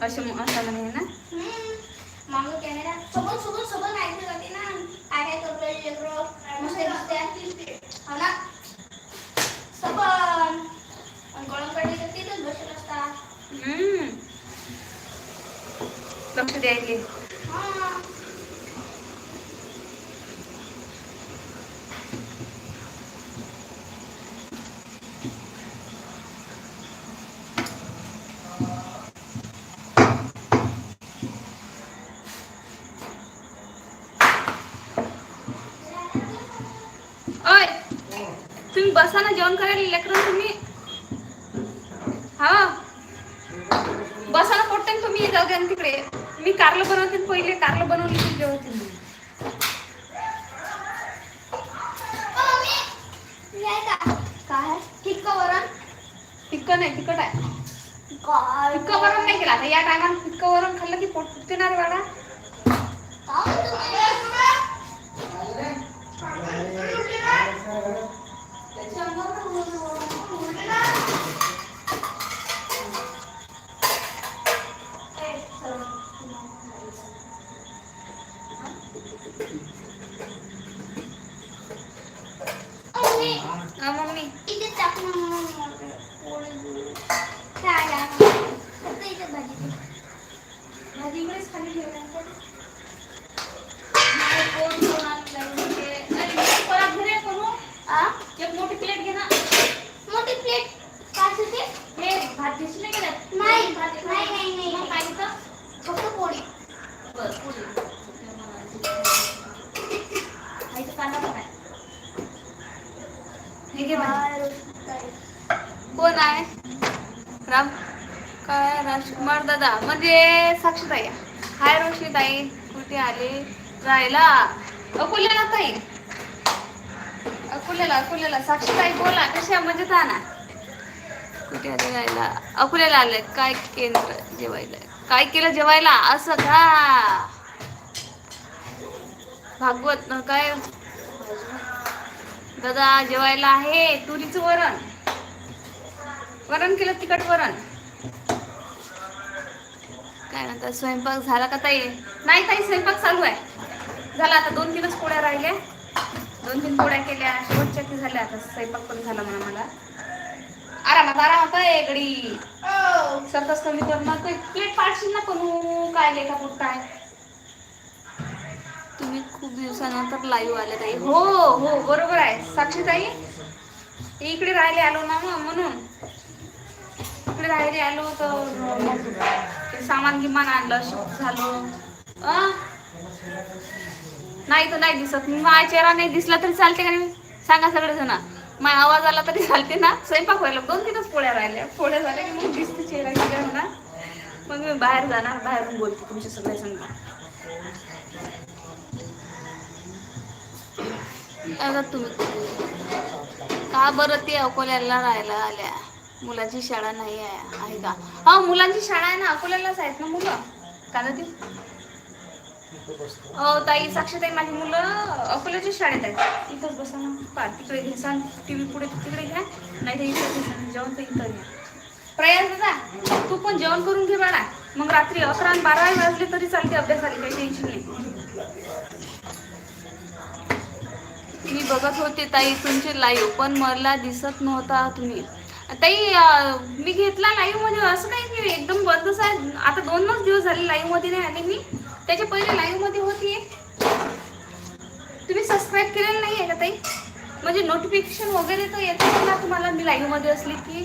असे म- असं म्हणे ना? हम्म. मग कॅमेरा सोबत सोबत सोबत माहिती होती ना? काय काय करतोय लेकरं. मस्त दिसते हो ना? सबन आणि कळंकडे तर तिथंच बसेल असता. लक्ष द्यायचे हा. तुम्ही बसा ना जेवण करायला लेकरं तुम्ही. हा. बसा ना पोट्टे तुम्ही जाऊ द्या तिकडे. मी कारलं बनवते पहिले कारलं बनवली की जेवते? काय? ठिक्क वरण. तिखट नाही तिखट आहे. तितकं वरण नाही केलं. आता या टायमाला तितकं वरण खाल्लं की पोट फुगते ना रे Ngomong nih. Ini tak ngomong. ठीक आहे. कोण आहे? राम. काय राजकुमार दादा. म्हणजे साक्षीताई. हाय रोशनीताई. कुठे आले? राहायला? अकोल्याला ताई. अकोल्याला अकोल्याला. साक्षीताई बोला. कशा? मजेत आहे ना? कुठे आले राहायला? अकोल्याला आले. काय केंद्र जेवायला? काय केलं जेवायला? असं का? भागवत काय? दादा जेवायला आहे. तुरीचं वरण. वरण केलं तिखट वरण. काय म्हणतात स्वयंपाक झाला का ताई? नाही ताई स्वयंपाक चालू आहे. झाला आता दोन तीनच पोळ्या राहिल्या. दोन तीन पोळ्या केल्या. शेवटच्या की झाल्या. आता स्वयंपाक पण झाला म्हणा मला. आरामात आरामात आहे गडी सरकस कमी करणार प्लेट पाडशील ना करू काय लेखा काय? तुम्ही खूप दिवसानंतर लाईव्ह आले ताई. हो हो बरोबर आहे. साक्षी ताई इकडे राहिले आलो ना मग म्हणून. इकडे राहिले आलो तर सामान गिमान आणलं शिफ्ट झालो. नाही तर नाही दिसत. माझा चेहरा नाही दिसला तरी चालते का नाही? सांगा सगळेजण. माझा आवाज आला तरी चालते ना? स्वयंपाक व्हायला दोन तीनच पोळ्या राहिल्या. पोळ्या झाल्या की मग दिसते चेहरा क्लिअर होणार मग मी बाहेर जाणार बाहेरून बोलते तुमच्या सगळ्या संग अगं तुम्ही का बरं ते अकोल्याला राहायला आल्या? मुलाची शाळा नाही आहे आहे का? हा मुलांची शाळा आहे ना अकोल्यालाच आहेत ना मुलं? का ती? हो ताई साक्षीताई माझी मुलं अकोल्याच्या शाळेत आहेत. इथंच बसा ना. पार तिकडे घ्यासान टी व्ही पुढे तिकडे घ्या. नाही तर इथं घ्या जेवण तर इथं घ्या. प्रयास दादा तू पण जेवण करून घे बाळा. मग रात्री अकरा आणि बारा वाजले तरी चालते अभ्यासाला काही टेन्शन नाही. बघत होते ताई तुमचे लाईव्ह पण मला दिसत नव्हता तुम्ही. ताई मी घेतला लाईव्हमध्ये असं काही की एकदम बंदच आहे आता दोनच दिवस झाले लाईव्हमध्ये नाही आले मी. त्याच्या पहिले लाईव्हमध्ये होती तुम्ही सबस्क्राईब केलेलं नाही आहे का ताई? म्हणजे नोटिफिकेशन वगैरे तर येतं ना तुम्हाला मी लाईव्हमध्ये असली की.